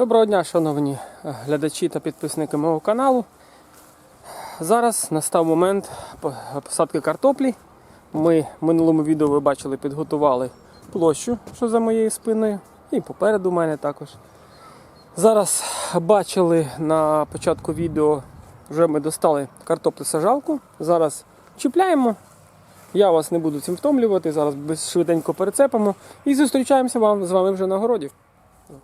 Доброго дня, шановні глядачі та підписники мого каналу. Зараз настав момент посадки картоплі. Ми в минулому відео ви бачили, підготували площу, що за моєю спиною, і попереду мене також. Зараз бачили на початку відео, вже ми достали картоплю сажалку. Зараз чіпляємо. Я вас не буду цим втомлювати. Зараз швиденько перецепимо і зустрічаємося вам з вами вже на городі.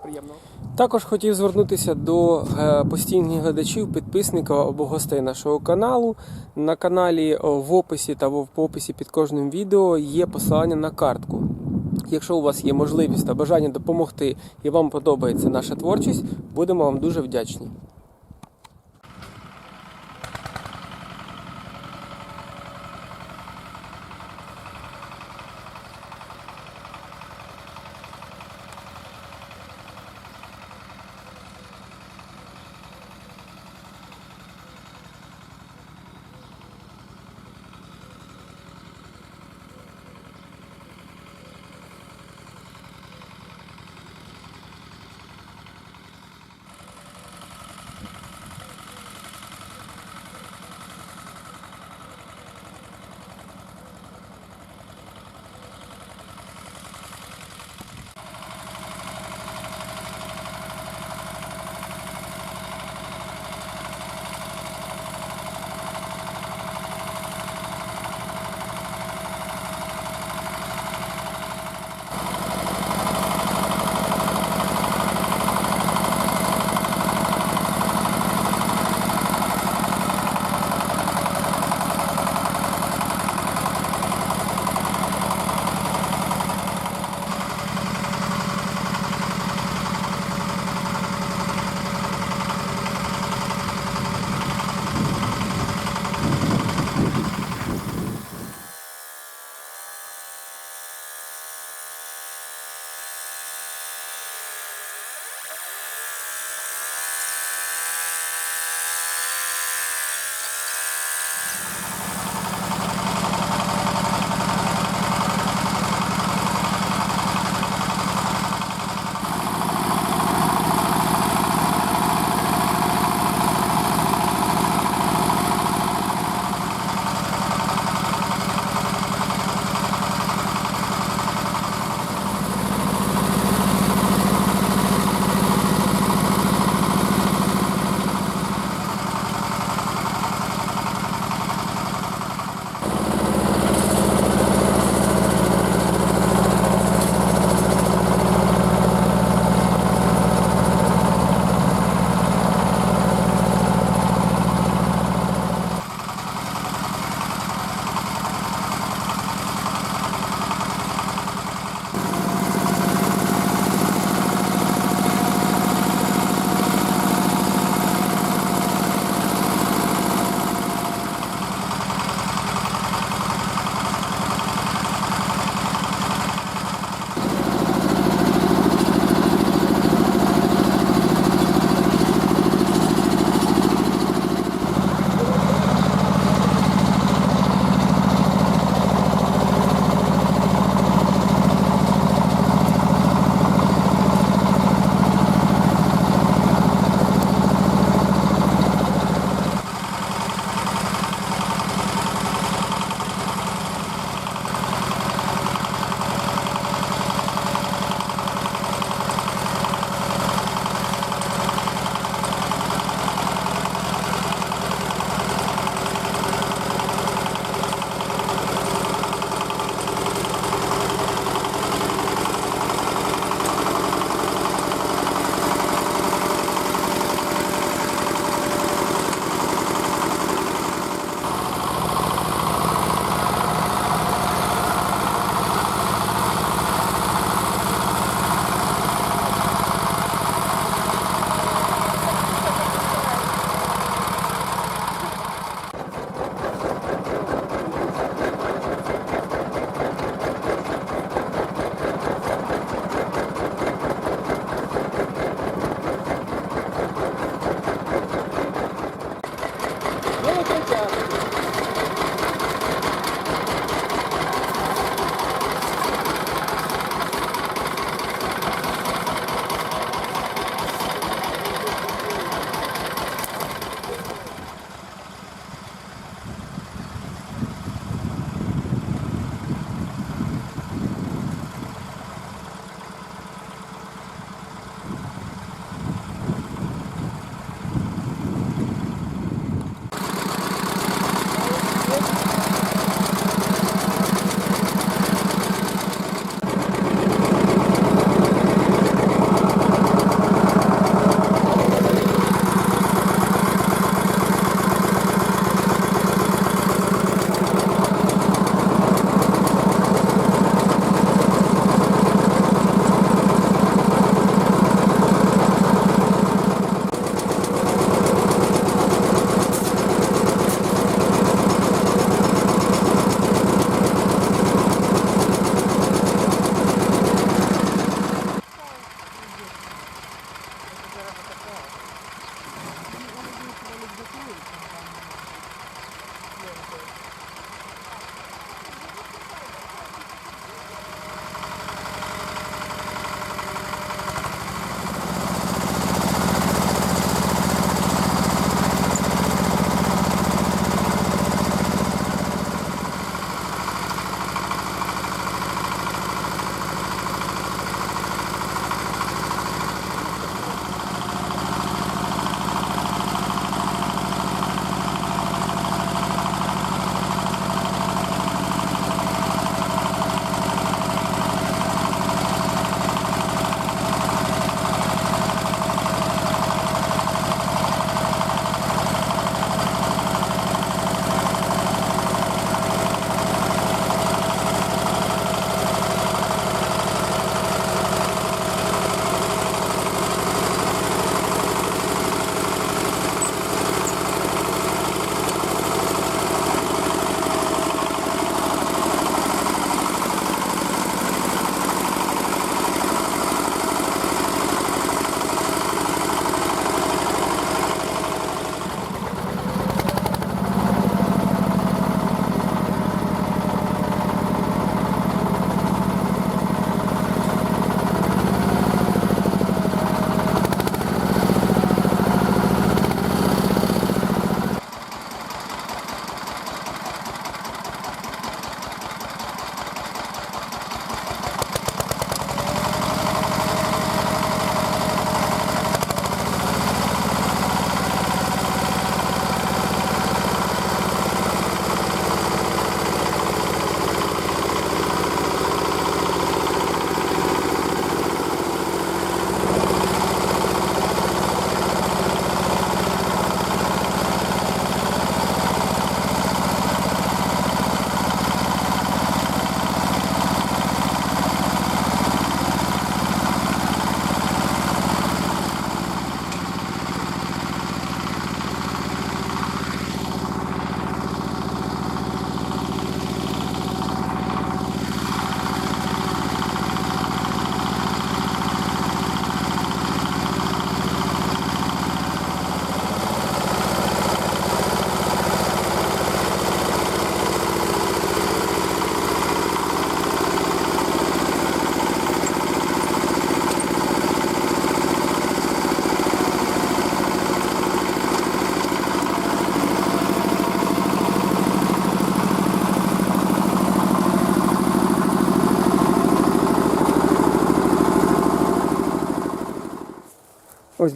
Приємного. Також хотів звернутися до е, постійних глядачів, підписників або гостей нашого каналу. На каналі в описі та в описі під кожним відео є посилання на картку. Якщо у вас є можливість та бажання допомогти і вам подобається наша творчість, будемо вам дуже вдячні.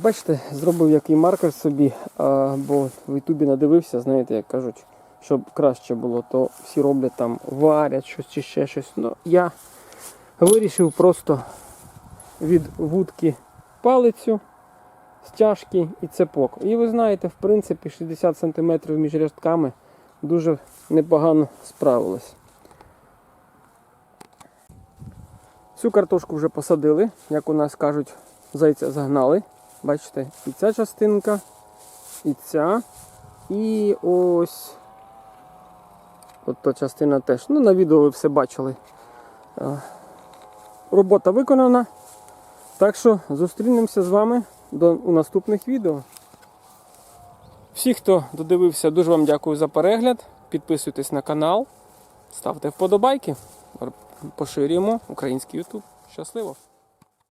Бачите, зробив який маркер собі, а, бо в Ютубі надивився, знаєте, як кажуть, щоб краще було, то всі роблять там, варять щось чи ще щось. Ну, я вирішив просто від вудки палицю, стяжки і цепок. І ви знаєте, в принципі, 60 см між рядками дуже непогано справилось. Цю картошку вже посадили, як у нас кажуть, зайця загнали. Бачите, і ця частинка, і ця, і ось от та частина теж. Ну, на відео ви все бачили. Е, Робота виконана. Так що зустрінемося з вами до, у наступних відео. Всі, хто додивився, дуже вам дякую за перегляд. Підписуйтесь на канал, ставте вподобайки, поширюємо український YouTube. Щасливо!